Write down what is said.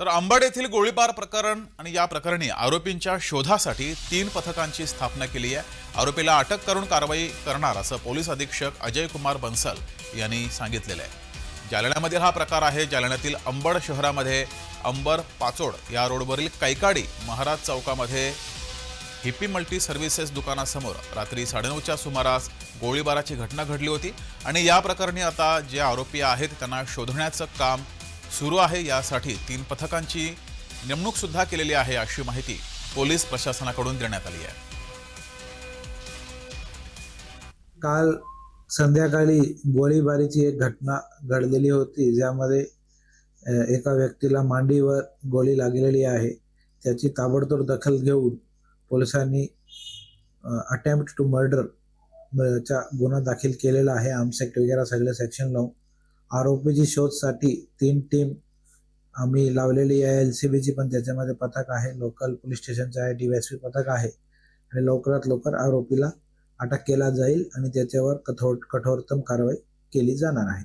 तर अंबड येथील गोळीबार प्रकरण आणि या प्रकरणी आरोपींच्या शोधासाठी तीन पथकांची स्थापना केली आहे. आरोपीला अटक करून कारवाई करणार असं पोलीस अधीक्षक अजय कुमार बन्सल यांनी सांगितलेलं आहे. जालन्यामधील हा प्रकार आहे. जालन्यातील अंबड शहरामध्ये अंबर पाचोड या रोडवरील कैकाडी महाराज चौकामध्ये हिप्पी मल्टी सर्व्हिसेस दुकानासमोर रात्री साडेनऊच्या सुमारास गोळीबाराची घटना घडली होती आणि या प्रकरणी आता जे आरोपी आहेत त्यांना शोधण्याचं काम सुरू आहे यासाठी तीन पथकांची नेमणूक सुद्धा केलेली आहे अशी माहिती पोलीस प्रशासनाकडून देण्यात आली आहे. काल संध्याकाळी गोळीबारीची एक घटना घडलेली होती ज्यामध्ये एका व्यक्तीला मांडीवर गोळी लागलेली आहे. त्याची ताबडतोब दखल घेऊन पोलिसांनी अटेम्प्ट टू मर्डर चा गुन्हा दाखल केलेला आहे. आमसेक्ट वगैरे सगळे सेक्शन लावून आरोपीची शोधसाठी तीन टीम आम्ही लावलेली आहे. एल सी बीची पण त्याच्यामध्ये पथक आहे. लोकल पोलीस स्टेशनचं आहे. डी पथक आहे. आणि लवकरात लवकर आरोपीला अटक केला जाईल आणि त्याच्यावर कठोर कठोरतम कारवाई केली जाणार आहे.